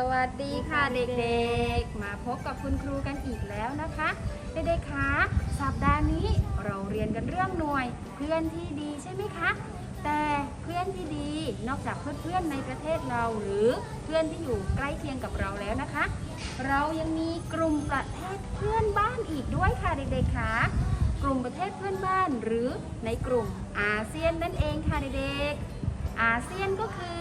สวัสดีค่ะเด็กๆ มาพบกับคุณครูกันอีกแล้วนะคะ เด็กๆคะสัปดาห์นี้เราเรียนกันเรื่องหน่วย เพื่อนที่ดีใช่ไหมคะ แต่เพื่อนที่ดีนอกจากเพื่อนๆในประเทศเราหรือเพื่อนที่อยู่ใกล้เคียงกับเราแล้วนะคะ เรายังมีกลุ่มประเทศเพื่อนบ้านอีกด้วยค่ะเด็กๆคะกลุ่มประเทศเพื่อนบ้านหรือในกลุ่มอาเซียนนั่นเองค่ะเด็กๆอาเซียนก็คือ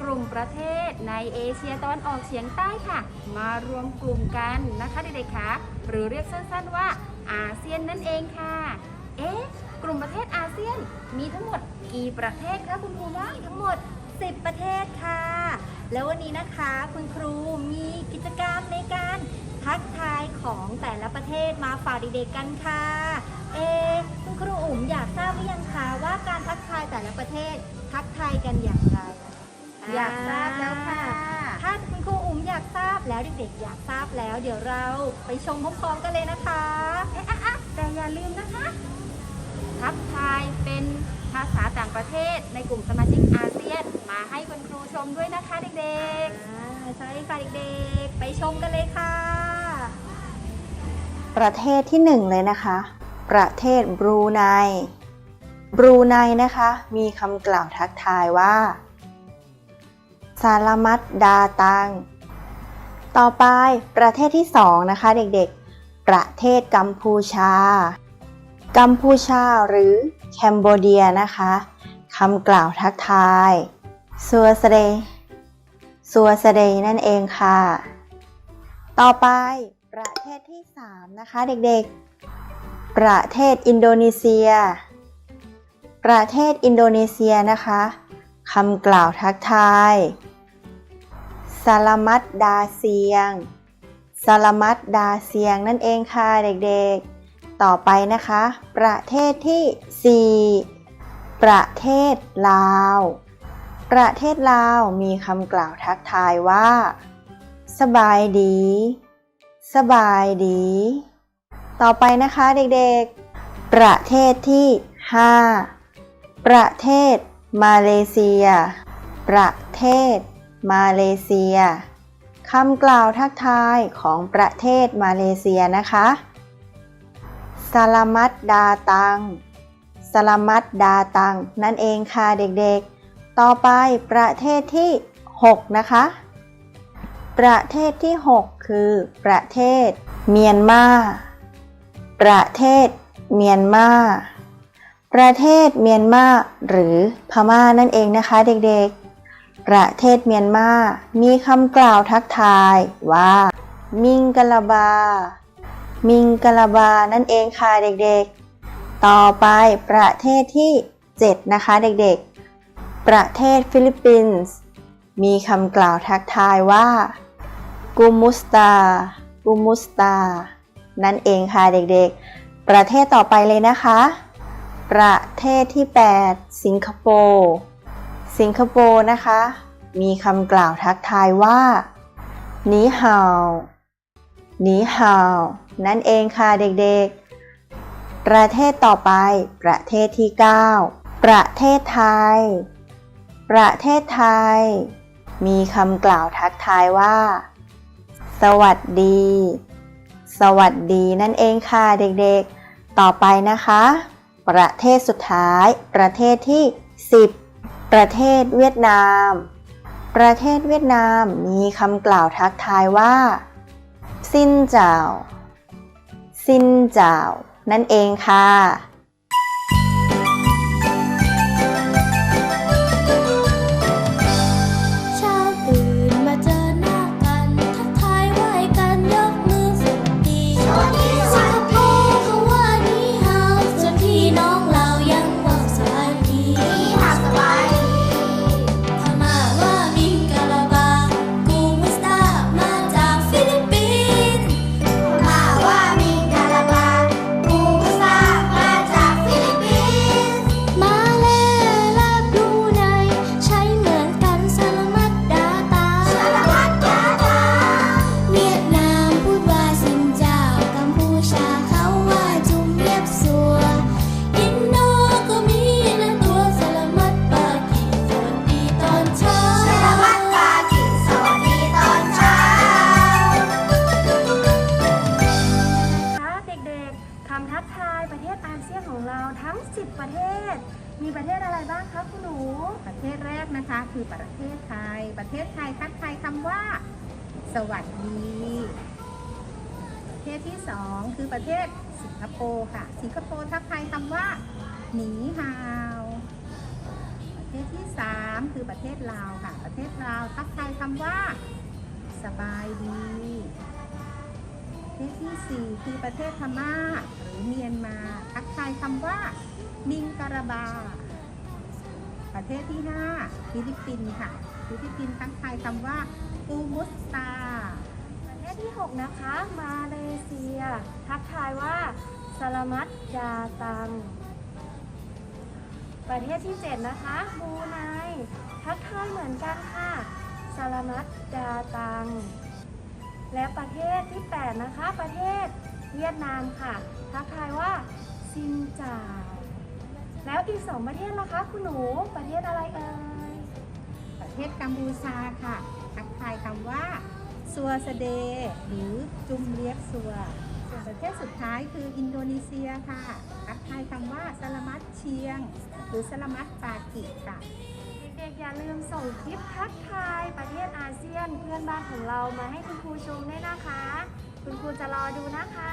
กลุ่มประเทศในเอเชียตะวันออกเฉียงใต้ค่ะ มารวมกลุ่มกันนะคะเด็กๆคะหรือเรียกสั้นๆว่าอาเซียนนั่นเองค่ะ เอ๊ะกลุ่มประเทศอาเซียนมีทั้งหมดกี่ประเทศคะคุณครูบ้าทั้งหมด 10 ประเทศค่ะ แล้ววันนี้นะคะคุณครูมีกิจกรรมในการทักทายของแต่ละประเทศมาฝากเด็กๆกันค่ะ เอคุณครูอุ๋มอยากทราบหรือยังคะว่าการทักทายแต่ละประเทศทักทายกันอย่างไร อยากทราบแล้วค่ะ ถ้าคุณครูอุ๋มอยากทราบแล้วเด็กๆอยากทราบแล้ว เดี๋ยวเราไปชมพร้อมๆกันเลยนะคะเอ๊ะอะอะแต่อย่าลืมนะคะ ทักทายเป็นภาษาต่างประเทศในกลุ่มสมาชิกอาเซียนมาให้คุณครูชมด้วยนะคะเด็กอ่าใช่ค่ะเด็กๆ ไปชมกันเลยค่ะ ประเทศที่หนึ่งเลยนะคะ ประเทศบรูไนบรูไนนะคะ มีคำกล่าวทักทายว่า ซาลามัดดาตัง ต่อไปประเทศที่สองนะคะเด็กๆ ประเทศกัมพูชา กัมพูชาหรือแคนเบเดียนะคะคำกล่าวทักทายซัวสเดซัวสเดนั่นเองค่ะ ต่อไปประเทศที่ 3 นะคะเด็กๆ ประเทศอินโดนีเซีย ประเทศอินโดนีเซียนะคะ คำกล่าวทักทายสลามัดดาเซียงสลามัดดาเซียงนั่นเองค่ะเด็กๆ ต่อไปนะคะ ประเทศที่ 4 ประเทศลาว ประเทศลาวมีคำกล่าวทักทายว่า สบายดี สบายดี ต่อไปนะคะเด็กๆ ประเทศที่ 5 ประเทศ มาเลเซีย ประเทศ มาเลเซียคำกล่าวทักทายของประเทศมาเลเซียนะคะสลามัดดาตังสลามัดดาตัง นั่นเองค่ะเด็กๆ ต่อไปประเทศที่ 6 นะคะ ประเทศที่ 6 คือ ประเทศ เมียนมา ประเทศ เมียนมา ประเทศเมียนมาหรือพม่านั่นเองนะคะเด็กๆ ประเทศเมียนมา มีคำกล่าวทักทายว่า มิงกะลาบา มิงกะลาบานั่นเองค่ะเด็กๆ ต่อไปประเทศที่ 7 นะคะเด็กๆ ประเทศฟิลิปปินส์ มีคำกล่าวทักทายว่ากูมุสตากูมุสตา นั่นเองค่ะเด็กๆ ประเทศต่อไปเลยนะคะ ประเทศที่ 8 สิงคโปร์ สิงคโปร์นะคะ มีคำกล่าวทักทายว่าหนีฮาวนีฮาวนั่นเองค่ะเด็กๆ ประเทศต่อไป ประเทศที่ 9 ประเทศไทย ประเทศไทย มีคำกล่าวทักทายว่า สวัสดี สวัสดีนั่นเองค่ะเด็กๆ ต่อไปนะคะ ประเทศสุดท้าย ประเทศที่ 10 ประเทศเวียดนาม ประเทศเวียดนามมีคำกล่าวทักทายว่าซินเจ้าซินเจ้านั่นเองค่ะ อะไรบ้างคะคุณหนู ประเทศแรกนะคะ คือประเทศไทย ประเทศไทยทักทายคำว่า สวัสดี ประเทศที่สองคือประเทศสิงคโปร์ค่ะ สิงคโปร์ทักทายคำว่า หนีฮาว ประเทศที่สามคือประเทศลาวค่ะ ประเทศลาวทักทายคำว่า สบายดีประเทศที่สี่คือประเทศพม่าหรือเมียนมา ทักทายคำว่า มิงการาบา ประเทศที่ห้าฟิลิปปินส์ค่ะ ฟิลิปปินส์ทักทยคำว่ากูมุสตา ประเทศที่ 6 นะคะ มาเลเซีย ทักทายว่าสลามัตดาตัง ประเทศที่ 7 นะคะบูไนทักทายเหมือนกันค่ะสลามัตดาตัง และประเทศที่ 8 นะคะ ประเทศเวียดนามค่ะ ทักทายว่าซินจา แล้วอีก2ประเทศล่ะคะคุณหนูประเทศอะไรเอ่ยประเทศกัมพูชาค่ะทักทายคำว่าซัวสเด หรือจุมเลียกซัวส่วนประเทศสุดท้ายคืออินโดนีเซียค่ะทักทายคำว่าสลามัตเชียง หรือสลามัตปากิค่ะเด็กๆอย่าลืมส่งคลิปทักทายประเทศอาเซียนเพื่อนบ้านของเรามาให้คุณครูชมด้วยนะคะ คุณครูจะรอดูนะคะ